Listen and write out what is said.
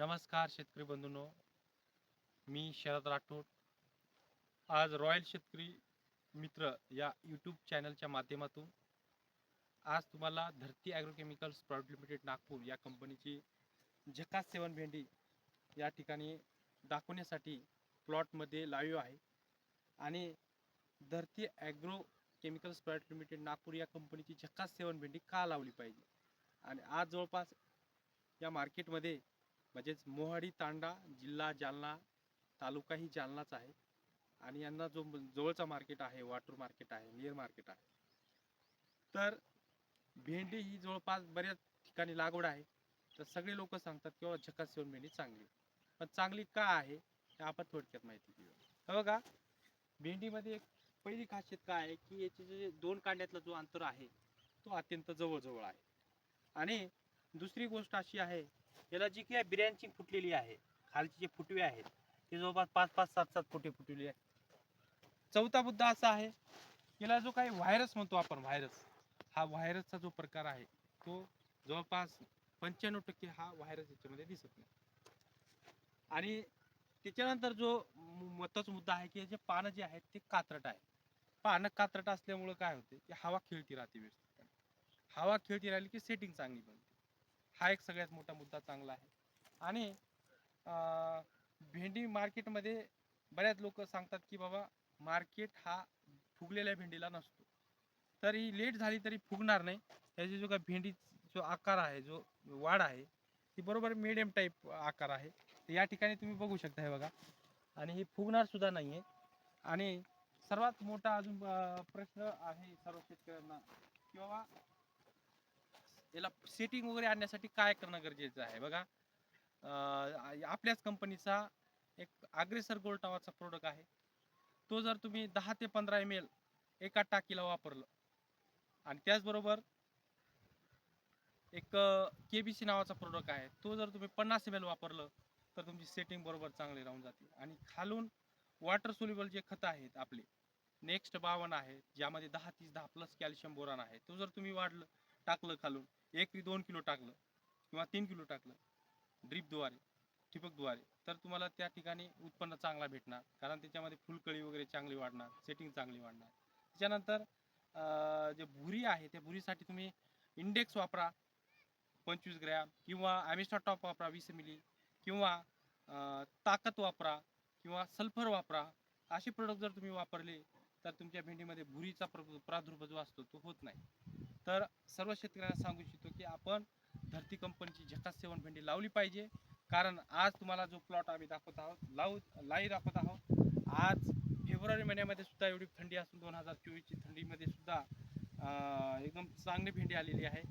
नमस्कार शेतकरी बंधूंनो. मी शरद राठोड. आज रॉयल शेतकरी मित्र या यूट्यूब चॅनलच्या माध्यमातून आज तुम्हाला धरती ॲग्रोकेमिकल्स प्रायव्हेट लिमिटेड नागपूर या कंपनीची झकास सेवन भेंडी या ठिकाणी दाखवण्यासाठी प्लॉटमध्ये लाईव्ह आहे. आणि Dharti agro chemicals private limited Nagpur या कंपनीची झकास सेवन भेंडी का लावली पाहिजे? आणि आज जवळपास या मार्केटमध्ये म्हणजेच मोहाडी तांडा जिल्हा जालना तालुकाही जालनाच आहे. आणि यांना जो जवळचा मार्केट आहे वाटूर मार्केट आहे नियर मार्केट आहे. तर भेंडी ही जवळपास बऱ्याच ठिकाणी लागवड आहे. तर सगळे लोक सांगतात किंवा झकास सेवन भेंडी चांगली पण चांगली का आहे हे आपण थोडक्यात माहिती घेऊया हे बघा भेंडीमध्ये एक पहिली खासियत काय आहे की याचे जे दोन कांड्यातला जो अंतर आहे तो अत्यंत जवळजवळ आहे. आणि दुसरी गोष्ट अशी आहे याला जी काही बिर्याणची फुटलेली आहे खालची जे फुटवे आहेत ते जवळपास पाच पाच सात सात फुटे फुटलेले आहेत चौथा मुद्दा असा आहे याला जो काही व्हायरस म्हणतो आपण व्हायरस हा व्हायरसचा जो प्रकार आहे तो जवळपास पंच्याण्णव टक्के हा व्हायरस याच्यामध्ये दिसत नाही. आणि त्याच्यानंतर जो महत्त्वाचा मुद्दा आहे की याचे पानं जे आहेत ते कात्रट आहे. पानं कात्रट असल्यामुळं काय होते की हवा खेळती राहते व्यवस्थित हवा खेळती राहिली की सेटिंग चांगली बनते. हा एक सगळ्यात मोठा मुद्दा चांगला आहे. आणि भेंडी मार्केटमध्ये बऱ्याच लोक सांगतात की बाबा मार्केट हा फुगलेल्या भेंडीला नसतो. तरी लेट झाली तरी फुगणार नाही. त्याची जो काय भेंडी जो आकार आहे जो वाढ आहे ती बरोबर मिडियम टाईप आकार आहे. तर या ठिकाणी तुम्ही बघू शकता हे बघा. आणि ही फुगणार सुद्धा नाही आहे आणि सर्वात मोठा अजून प्रश्न आहे सर्व शेतकऱ्यांना किंवा याला सेटिंग वगैरे आणण्यासाठी काय करणं गरजेचं आहे? बघा आपल्याच कंपनीचा एक अग्रेसर गोल्ड नावाचा प्रोडक्ट आहे. तो जर तुम्ही दहा ते पंधरा एम एल एका टाकीला वापरलं आणि त्याचबरोबर एक के बी सी नावाचा प्रोडक्ट आहे तो जर तुम्ही पन्नास एम एल वापरलं तर तुमची सेटिंग बरोबर चांगली राहून जाते. आणि खालून वॉटर सोल्युबल जे खतं आहेत आपले नेक्स्ट बावन आहे ज्यामध्ये दहा तीस दहा प्लस कॅल्शियम बोरान आहे. तो जर तुम्ही वाढलं टाकलं खालून. एकरी दोन किलो टाकलं किंवा तीन किलो टाकलं. ड्रीपद्वारे ठिबकद्वारे तर तुम्हाला त्या ठिकाणी उत्पन्न चांगला भेटणार. कारण त्याच्यामध्ये फुलकळी वगैरे चांगली वाढणार सेटिंग चांगली वाढणार. त्याच्यानंतर जे भुरी आहे त्या भुरीसाठी तुम्ही इंडेक्स वापरा. पंचवीस ग्रॅम किंवा ॲमिस्टा टॉप वापरा वीस मिली किंवा ताकद वापरा किंवा सल्फर वापरा. असे प्रोडक्ट जर तुम्ही वापरले तर तुमच्या भेंडीमध्ये भुरीचा प्र- प्रादुर्भाव जो असतो तो होत नाही. तर सर्व शेतकऱ्यांना सांगू इच्छितो की आपण धरती कंपनीची झकास सेवन भेंडी लावली पाहिजे. कारण आज तुम्हाला जो प्लॉट आम्ही दाखवत आहोत लावू लाई दाखवत आहोत आज फेब्रुवारी महिन्यामध्ये सुद्धा एवढी थंडी असून दोन हजार चोवीसची थंडीमध्ये सुद्धा एकदम चांगली भेंडी आलेली आहे.